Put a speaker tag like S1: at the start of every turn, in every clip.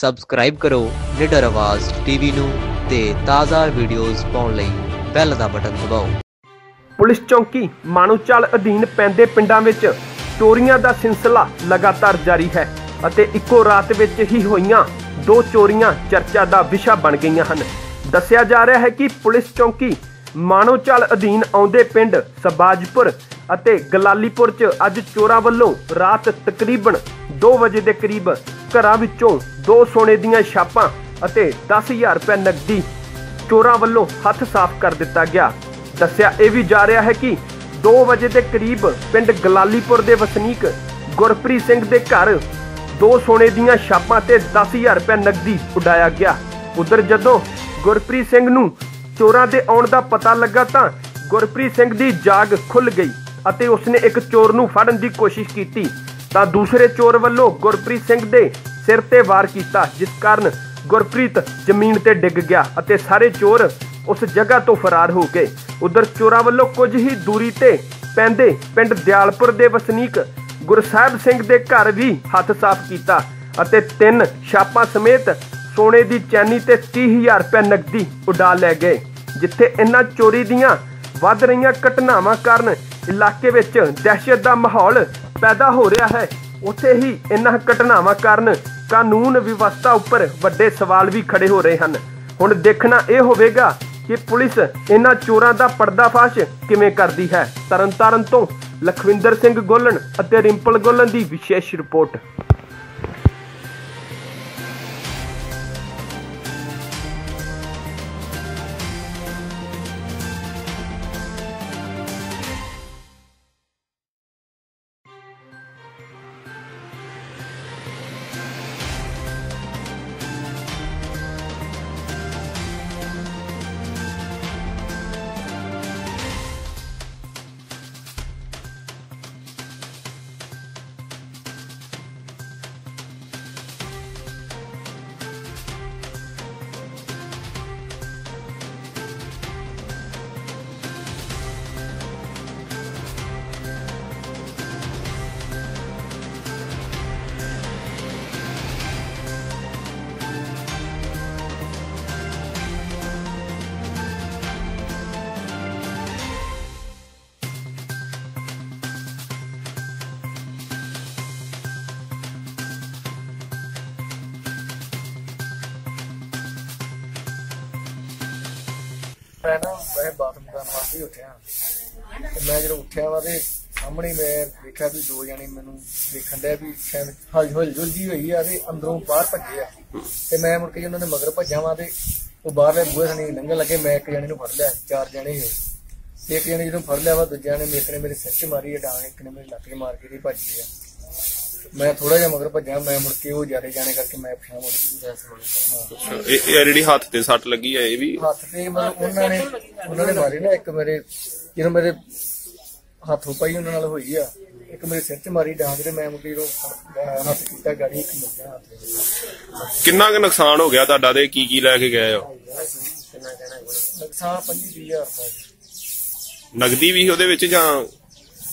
S1: Subscribe ਕਰੋ ਨਿਡਰ ਆਵਾਜ਼ ਟੀਵੀ ਨੂੰ ਤੇ ਤਾਜ਼ਾ ਵੀਡੀਓਜ਼ ਪਾਉਣ ਲਈ ਬੈਲ ਦਾ ਬਟਨ ਦਬਾਓ।
S2: ਪੁਲਿਸ ਚੌਕੀ ਮਾਨੂਚਲ ਅਧੀਨ ਪੈਂਦੇ ਪਿੰਡਾਂ ਵਿੱਚ ਚੋਰੀਆਂ ਦਾ ਸਿਲਸਿਲਾ ਲਗਾਤਾਰ ਜਾਰੀ ਹੈ ਅਤੇ ਇੱਕੋ ਰਾਤ ਵਿੱਚ ਹੀ ਹੋਈਆਂ ਦੋ ਚੋਰੀਆਂ ਚਰਚਾ ਦਾ ਵਿਸ਼ਾ ਬਣ ਗਈਆਂ ਹਨ। ਦੱਸਿਆ ਜਾ ਰਿਹਾ ਹੈ ਕਿ ਪੁਲਿਸ ਚੌਕੀ ਮਾਨੂਚਲ ਅਧੀਨ ਆਉਂਦੇ ਪਿੰਡ ਸਬਾਜਪੁਰ ਅਤੇ ਗਲਾਲੀਪੁਰ 'ਚ ਅੱਜ ਚੋਰਾਂ ਵੱਲੋਂ ਰਾਤ ਤਕਰੀਬਨ 2 ਵਜੇ ਦੇ ਕਰੀਬ ਘਰਾਂ ਵਿੱਚੋਂ ਦੋ ਸੋਨੇ ਦੀਆਂ ਛਾਪਾਂ ਅਤੇ 10000 ਰੁਪਏ ਨਕਦੀ ਚੋਰਾਂ ਵੱਲੋਂ ਹੱਥ ਸਾਫ਼ ਕਰ ਦਿੱਤਾ ਗਿਆ। ਦੱਸਿਆ ਇਹ ਵੀ ਜਾ ਰਿਹਾ ਹੈ ਕਿ 2 ਵਜੇ ਦੇ ਕਰੀਬ ਪਿੰਡ ਗਲਾਲੀਪੁਰ ਦੇ ਵਸਨੀਕ ਗੁਰਪ੍ਰੀਤ ਸਿੰਘ ਦੇ ਘਰ ਦੋ ਸੋਨੇ ਦੀਆਂ ਛਾਪਾਂ ਤੇ 10000 ਰੁਪਏ ਨਕਦੀ ਉਡਾਇਆ ਗਿਆ। ਉਧਰ ਜਦੋਂ ਗੁਰਪ੍ਰੀਤ ਸਿੰਘ ਨੂੰ ਚੋਰਾਂ ਦੇ ਆਉਣ ਦਾ ਪਤਾ ਲੱਗਾ ਤਾਂ ਗੁਰਪ੍ਰੀਤ ਸਿੰਘ ਦੀ ਜਾਗ ਖੁੱਲ ਗਈ ਅਤੇ ਉਸਨੇ ਇੱਕ ਚੋਰ ਨੂੰ ਫੜਨ ਦੀ ਕੋਸ਼ਿਸ਼ ਕੀਤੀ। ਤਾਂ ਦੂਸਰੇ ਚੋਰ ਵੱਲੋਂ ਗੁਰਪ੍ਰੀਤ ਸਿੰਘ ਦੇ ਸਿਰ ਤੇ ਵਾਰ ਕੀਤਾ, ਜਿਸ ਕਾਰਨ ਗੁਰਪ੍ਰੀਤ ਜ਼ਮੀਨ ਤੇ ਡਿੱਗ ਗਿਆ ਅਤੇ ਸਾਰੇ ਚੋਰ ਉਸ ਜਗ੍ਹਾ ਤੋਂ ਫਰਾਰ ਹੋ ਗਏ। ਉਧਰ ਚੋਰਾਂ ਵੱਲੋਂ ਕੁਝ ਹੀ ਦੂਰੀ ਤੇ ਪੈਂਦੇ ਪਿੰਡ ਦਿਆਲਪੁਰ ਦੇ ਵਸਨੀਕ ਗੁਰਸਾਹਿਬ ਸਿੰਘ ਦੇ ਘਰ ਵੀ ਹੱਥ ਸਾਫ਼ ਕੀਤਾ ਅਤੇ ਤਿੰਨ ਛਾਪਾਂ ਸਮੇਤ ਸੋਨੇ ਦੀ ਚੈਨੀ ਤੇ 30000 ਰੁਪਏ ਨਕਦੀ ਉਡਾ ਲੈ ਗਏ, ਜਿੱਥੇ ਇਹਨਾਂ ਚੋਰੀ ਦੀਆਂ ਵੱਧ ਰਹੀਆਂ ਘਟਨਾਵਾਂ ਕਾਰਨ ਇਲਾਕੇ ਵਿੱਚ ਦਹਿਸ਼ਤ ਦਾ ਮਾਹੌਲ ਪੈਦਾ ਹੋ ਰਿਹਾ ਹੈ। ਉੱਥੇ ਹੀ ਇਹਨਾਂ ਘਟਨਾਵਾਂ ਕਾਰਨ ਕਾਨੂੰਨ ਵਿਵਸਥਾ ਉੱਪਰ ਵੱਡੇ ਸਵਾਲ ਵੀ ਖੜੇ ਹੋ ਰਹੇ ਹਨ। ਹੁਣ ਦੇਖਣਾ ਇਹ ਹੋਵੇਗਾ ਕਿ ਪੁਲਿਸ ਇਹਨਾਂ ਚੋਰਾਂ ਦਾ ਪਰਦਾਫਾਸ਼ ਕਿਵੇਂ ਕਰਦੀ ਹੈ। ਤਰਨਤਾਰਨ ਤੋਂ ਲਖਵਿੰਦਰ ਸਿੰਘ ਗੋਲਨ ਅਤੇ ਰਿੰਪਲ ਗੋਲਨ ਦੀ ਵਿਸ਼ੇਸ਼ ਰਿਪੋਰਟ।
S3: ਮੈਂ ਨਾ ਮੈਂ ਬਾਥਰੂਮ ਕਰਨ ਵਾਸਤੇ ਹੀ ਉੱਠਿਆ। ਤੇ ਮੈਂ ਜਦੋਂ ਉੱਠਿਆ ਵਾ ਤੇ ਸਾਹਮਣੇ ਮੈਂ ਦੇਖਿਆ ਵੀ ਦੋ ਜਣੇ ਮੈਨੂੰ ਦੇਖਣ ਡਿਆ ਵੀ ਸ਼ਾਇਦ ਹਲ ਹਲ ਜੁਲਦੀ ਹੋਈ ਆ ਤੇ ਅੰਦਰੋਂ ਬਾਹਰ ਭੱਜੇ ਆ। ਤੇ ਮੈਂ ਮੁੜ ਕੇ ਉਹਨਾਂ ਦੇ ਮਗਰ ਭੱਜਿਆ ਵਾ ਤੇ ਉਹ ਬਾਹਰਲੇ ਬੂਹੇ ਸਣੀ ਲੰਘਣ ਲੱਗੇ, ਮੈਂ ਇੱਕ ਜਣੇ ਨੂੰ ਫੜ ਲਿਆ, ਚਾਰ ਜਣੇ ਸੀ ਤੇ ਇੱਕ ਜਣੇ ਜਦੋਂ ਫੜ ਲਿਆ ਵਾ ਦੂਜਿਆਂ ਨੇ ਇੱਕ ਨੇ ਮੇਰੇ ਸਿਰ 'ਚ ਮਾਰੀ ਆ ਡਾਂਗ, ਇੱਕ ਨੇ ਮੇਰੇ ਲੱਕ 'ਚ ਮਾਰ ਕੇ ਤੇ ਭੱਜ ਗਿਆ ਮੈਂ ਥੋੜਾ ਜਿਹਾ ਮਗਰ ਭੱਜਾ ਮੈਂ ਮੁੜ ਕੇ ਉਹ ਜਾਰੇ ਜਾਣੇ ਕਰਕੇ ਮੈਂ ਪਛਾਣ ਮੁੜ ਗਿਆ। ਹਾਂ।
S4: ਇਹ ਇਹ ਜਿਹੜੀ ਹੱਥ ਤੇ ਸੱਟ ਲੱਗੀ ਹੈ ਇਹ ਵੀ?
S3: ਹੱਥ ਤੇ ਮਤਲਬ ਉਹਨਾਂ ਨੇ ਉਹਨਾਂ ਨੇ ਮਾਰੀ ਨਾ ਇੱਕ ਮੇਰੇ ਜਦੋਂ ਮੇਰੇ ਹੱਥੋਂ ਪਈ ਉਹਨਾਂ ਨਾਲ ਹੋਈ ਆ। ਇੱਕ ਮੇਰੇ ਸਿਰ 'ਚ ਮਾਰੀ ਡਾਂਗ ਤੇ ਮੈਂ ਮੁੰਡੀ ਨੂੰ ਹੱਥ ਕੀਤਾ ਗਾੜੀ ਇੱਕ ਮੁੰਡਾ ਹੱਥ ਤੇ।
S4: ਕਿੰਨਾ ਕੁ ਨੁਕਸਾਨ ਹੋ ਗਿਆ ਤੁਹਾਡਾ ਤੇ ਕੀ ਕੀ ਲੈ ਕੇ ਗਏ ਹੋ?
S3: ਨੁਕਸਾਨ 25000 ਦਾ ਜੀ।
S4: ਨਗਦੀ ਵੀ ਉਹਦੇ ਵਿੱਚ ਜਾਂ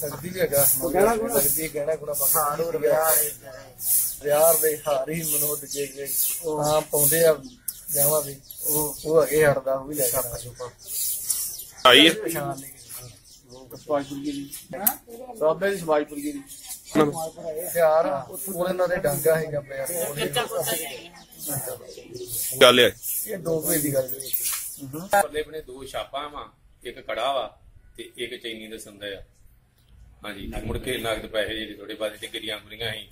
S3: ਨਗਦੀ ਵੀ ਹੈਗਾ ਗਹਿਣਾ ਗੁਣਾ। ਬੰਦ ਹੋਰ ਵਿਆਹ ਵਿਆਹ ਦੇ ਹਾਰ ਹੀ ਮਨੋਦ ਜੇ ਜੇ ਹਾਂ ਪਾਉਂਦੇ ਆ ਵਿਆਹਾਂ ਵੀ ਉਹ ਉਹ ਅੱਗੇ ਹਟਦਾ ਉਹ ਵੀ ਲੈ ਕੇ
S4: ਆਈ ਹੈ?
S3: ਪਛਾਣ ਨਹੀਂ ਸਵਾਜਪੁਰ ਦੀ। ਸਾਬੇ ਦੀ। ਸਵਾਜਪੁਰ ਦੀ ਹਥਿਆਰ ਉਹ ਇਹਨਾਂ ਦੇ ਡਾਂਗਾ ਹੈਗਾ ਪਿਆ
S4: ਗੱਲ ਹੈ।
S3: ਇਹ ਦੋ ਕੋਈ ਦੀ ਗੱਲ ਜੀ
S5: ਪਰਲੇ ਬਨੇ ਦੋ ਛਾਪਾਂ ਵਾ ਇੱਕ ਕੜਾ ਵਾ ਤੇ ਇੱਕ ਚੈਨੀ ਦਾ ਸੰਦਾ ਆ। ਹਾਂਜੀ ਮੁੜ ਕੇ ਨਗਦ ਪੈਸੇ ਜਿਹੜੇ ਥੋੜੇ ਬਾਅਦ ਤੇ ਗਿਰੀਆਂ ਗੁਰੀਆਂ ਸੀ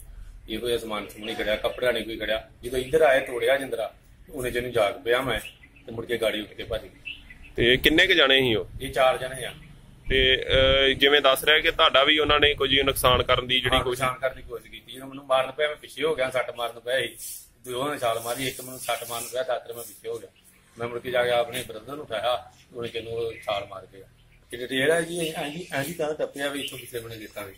S5: ਇਹੋ ਜਿਹਾ ਸਮਾਨ ਸਮੂਨੀ ਖੜਿਆ ਕੱਪੜਾ ਨਹੀਂ ਕੋਈ ਖੜਿਆ। ਜਦੋਂ ਇੱਧਰ ਆਏ ਤੋੜਿਆ ਜਿੰਦਰਾ ਉਹਨੇ ਜਿਹਨੂੰ ਜਾਗ ਪਿਆ ਮੈਂ ਤੇ ਮੁੜ ਕੇ ਗਾੜੀ ਉੱਠ ਕੇ ਭੱਜ ਗਈ।
S4: ਤੇ ਕਿੰਨੇ ਕ ਜਾਣੇ ਸੀ ਉਹ?
S5: ਇਹ ਚਾਰ ਜਣੇ ਆ।
S4: ਤੇ ਅਹ, ਜਿਵੇਂ ਦੱਸ ਰਿਹਾ ਕਿ ਤੁਹਾਡਾ ਵੀ ਉਹਨਾਂ ਨੇ ਕੁਝ ਨੁਕਸਾਨ ਕਰਨ ਦੀ ਜਿਹੜੀ ਕੋਸ਼ਿਸ਼
S5: ਪਛਾਣ ਕਰਨ ਦੀ ਕੋਸ਼ਿਸ਼ ਕੀਤੀ। ਜਦੋਂ ਮੈਨੂੰ ਮਾਰਨ ਪਿਆ ਮੈਂ ਪਿੱਛੇ ਹੋ ਗਿਆ ਸੱਟ ਮਾਰਨ ਪਿਆ ਸੀ। ਦੋਵਾਂ ਨੇ ਛਾਲ ਮਾਰੀ ਇੱਕ ਮੈਨੂੰ ਸੱਟ ਮਾਰਨ ਪਿਆ ਦਾਤਰ ਮੈਂ ਪਿੱਛੇ ਹੋ ਗਿਆ। ਮੈਂ ਮੁੜ ਕੇ ਜਾ ਕੇ ਆਪਣੇ ਬ੍ਰਦਰ ਨੂੰ ਉਠਾਇਆ ਉਹਨੇ ਕਿਨੂੰ ਛਾਲ ਮਾਰ ਕੇ ਕਿ ਜਿਹੜਾ ਜੀ ਐਂਜੀ ਐਂਜੀ ਤਾਂ ਟੱਪਿਆ ਵੀ ਇੱਥੋਂ ਕਿਸੇ ਬਣੇ ਦਿੱਤਾ ਵੀ।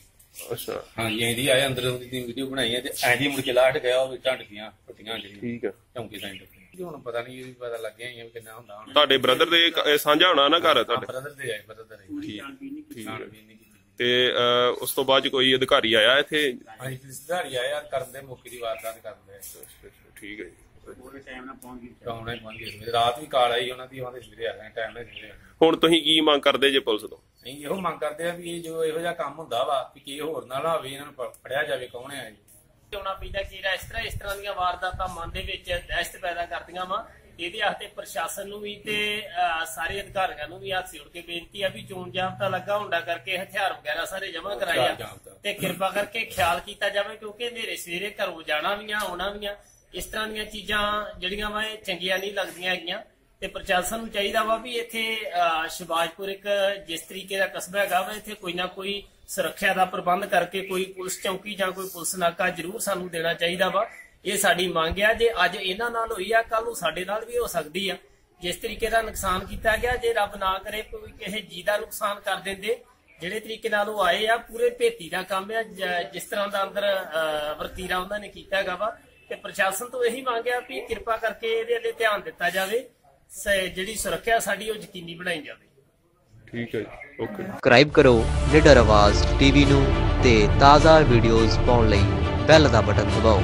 S4: ਅੱਛਾ।
S5: ਹਾਂਜੀ ਐਂਦੀ ਆਏ ਅੰਦਰ ਉਹਦੀ ਵੀਡੀਓ ਬਣਾਈ ਹੈ ਤੇ ਐਂਦੀ ਮੁੜ ਕੇ ਲਾਟ ਗਿਆ ਉਹ ਵੀ ਢੰਡ ਦੀਆਂ ਪੱਟੀਆਂ ਜਿਹੜੀਆਂ।
S4: ਠੀਕ ਆ।
S5: ਚੌਂਕੀ ਸੈਂਟਰ ਤੇ। ਹੁਣ ਪਤਾ ਨਹੀਂ ਇਹ ਵੀ ਪਤਾ ਲੱਗਿਆ ਹੀ ਆ ਵੀ ਕਿੰਨਾ ਹੁੰਦਾ ਹੁਣ।
S4: ਤੁਹਾਡੇ ਬ੍ਰਦਰ ਦੇ ਇੱਕ- ਇਹ ਸਾਂਝਾ ਹੋਣਾ ਨਾ ਘਰ ਤੁਹਾਡੇ?
S5: ਬ੍ਰਦਰ ਦੇ ਆਏ ਬ੍ਰਦਰ ਦੇ
S4: ਠੀਕ।
S5: ਛਾਣਬੀਨ ਨਹੀਂ ਕੀਤੀ।
S4: ਤੇ ਅਹ, ਉਸ ਤੋਂ ਬਾਅਦ ਕੋਈ ਅਧਿਕਾਰੀ ਆਇਆ ਇੱਥੇ?
S5: ਹਾਂਜੀ ਰਿਸ਼ਤੇਦਾਰੀ ਆਏ ਆ ਕਰਨ ਦੇ ਮੌਕੇ ਦੀ ਵਾਰਦਾਤ ਕਰਦੇ
S4: ਠੀਕ ਹੈ ਜੀ।
S5: ਪੂਰੇ ਟਾਈਮ ਨਾਲ ਪਹੁੰਚ ਗਏ ਟਾਉਣਾ ਹੀ ਪਹੁੰਚ ਗਏ ਰਾਤ ਵੀ ਕਾਲ ਆਈ ਉਹਨਾਂ ਦੀ ਉਹਦੇ ਸਵੇਰੇ ਆ ਗਏ ਟਾਈਮ ਨਾਲ ਸਵੇਰੇ ਆ ਗਏ।
S4: ਹੁਣ ਤੁਸੀਂ ਕੀ ਮੰਗ ਕਰਦੇ ਜੇ ਪੁਲਿਸ ਤੋਂ?
S5: ਅਸੀਂ ਇਹੋ ਮੰਗ ਕਰਦੇ ਆ ਵੀ ਇਹ ਜੋ ਇਹੋ ਜਿਹਾ ਕੰਮ ਹੁੰਦਾ ਵਾ ਕਿ ਕੀ ਹੋਰ ਨਾ ਨਾ ਹੋਵੇ ਇਹਨਾਂ ਨੂੰ ਫੜਿਆ ਜਾਵੇ ਕੌਣ ਹੈ ਜੀ
S6: ਹੋਣਾ ਪੈਂਦਾ ਕਿ ਜਿਹੜਾ ਇਸ ਤਰ੍ਹਾਂ ਇਸ ਤਰ੍ਹਾਂ ਦੀਆਂ ਵਾਰਦਾਤਾਂ ਮਨ ਦੇ ਵਿੱਚ ਦਹਿਸ਼ਤ ਪੈਦਾ ਕਰਦੀਆਂ ਵਾ। ਇਹਦੇ ਵਾਸਤੇ ਪ੍ਰਸ਼ਾਸਨ ਨੂੰ ਵੀ ਤੇ ਅਹ, ਸਾਰੇ ਅਧਿਕਾਰੀਆਂ ਨੂੰ ਵੀ ਹੱਥ ਜੋੜ ਕੇ ਬੇਨਤੀ ਆ ਵੀ ਚੋਣ ਜਾਬਤਾ ਲੱਗਾ ਹੁੰਦਾ ਕਰਕੇ ਹਥਿਆਰ ਵਗੈਰਾ ਸਾਰੇ ਜਮ੍ਹਾਂ ਕਰਾਏ
S5: ਹਥਿਆਰ
S6: ਆ
S5: ਜਾਬਤਾ।
S6: ਤੇ ਕਿਰਪਾ ਕਰਕੇ ਖਿਆਲ ਕੀਤਾ ਜਾਵੇ ਕਿਉਂਕਿ ਹਨੇਰੇ ਸਵੇਰੇ ਘਰੋਂ ਜਾਣਾ ਵੀ ਆ ਆਉਣਾ ਵੀ ਆ। ਇਸ ਤਰ੍ਹਾਂ ਦੀਆਂ ਚੀਜ਼ਾਂ ਜਿਹੜੀਆਂ ਵਾ ਇਹ ਚੰਗੀਆਂ ਨਹੀਂ ਲੱਗਦੀਆਂ ਹੈਗੀਆਂ। ਤੇ ਪ੍ਰਸ਼ਾਸਨ ਨੂੰ ਚਾਹੀਦਾ ਵਾ ਵੀ ਇੱਥੇ ਅਹ, ਸ਼ਿਵਾਜਪੁਰ ਇੱਕ ਜਿਸ ਤਰੀਕੇ ਦਾ ਕਸਬਾ ਹੈਗਾ ਵਾ ਇੱਥੇ ਕੋਈ ਨਾ ਕੋਈ ਸੁਰੱਖਿਆ ਦਾ ਪ੍ਰਬੰਧ ਕਰਕੇ ਕੋਈ ਪੁਲਿਸ ਚੌਕੀ ਜਾਂ ਕੋਈ ਪੁਲਿਸ ਨਾਕਾ ਜ਼ਰੂਰ ਸਾਨੂੰ ਦੇਣਾ ਚਾਹੀਦਾ ਵਾ। ਇਹ ਸਾਡੀ ਮੰਗ ਆ। ਜੇ ਅੱਜ ਇਹਨਾਂ ਨਾਲ ਹੋਈ ਆ ਕੱਲ ਨੂੰ ਸਾਡੇ ਨਾਲ ਵੀ ਹੋ ਸਕਦੀ ਆ। ਜਿਸ ਤਰੀਕੇ ਦਾ ਨੁਕਸਾਨ ਕੀਤਾ ਗਿਆ ਜੇ ਰੱਬ ਨਾ ਕਰੇ ਕੋਈ ਕਿਸੇ ਜੀ ਦਾ ਨੁਕਸਾਨ ਕਰ ਦਿੰਦੇ ਜਿਹੜੇ ਤਰੀਕੇ ਨਾਲ ਉਹ ਆਏ ਆ ਪੂਰੇ ਭੇਤੀ ਦਾ ਕੰਮ ਆ ਜਿਸ ਤਰ੍ਹਾਂ ਦਾ ਅੰਦਰ ਵਰਤੀਰਾ ਉਹਨਾਂ ਨੇ ਕੀਤਾ ਹੈਗਾ ਵਾ। ਤੇ ਪ੍ਰਸ਼ਾਸਨ ਤੋਂ ਇਹੀ ਮੰਗਿਆ ਵੀ ਕਿਰਪਾ ਕਰਕੇ ਇਹਦੇ ਵੱਲ ਧਿਆਨ ਦਿੱਤਾ ਜਾਵੇ ਜਿਹੜੀ ਸੁਰੱਖਿਆ ਸਾਡੀ ਉਹ ਯਕੀਨੀ ਬਣਾਈ ਜਾਵੇ।
S4: ਠੀਕ ਹੈ ਜੀ ਓਕੇ।
S1: ਸਬਸਕ੍ਰਾਈਬ ਕਰੋ ਨਿਡਰ ਆਵਾਜ਼ ਟੀਵੀ ਨੂੰ ਤੇ ਤਾਜ਼ਾ ਵੀਡੀਓਜ਼ ਪਾਉਣ ਲਈ ਬੈਲ ਦਾ ਬਟਨ ਦਬਾਓ।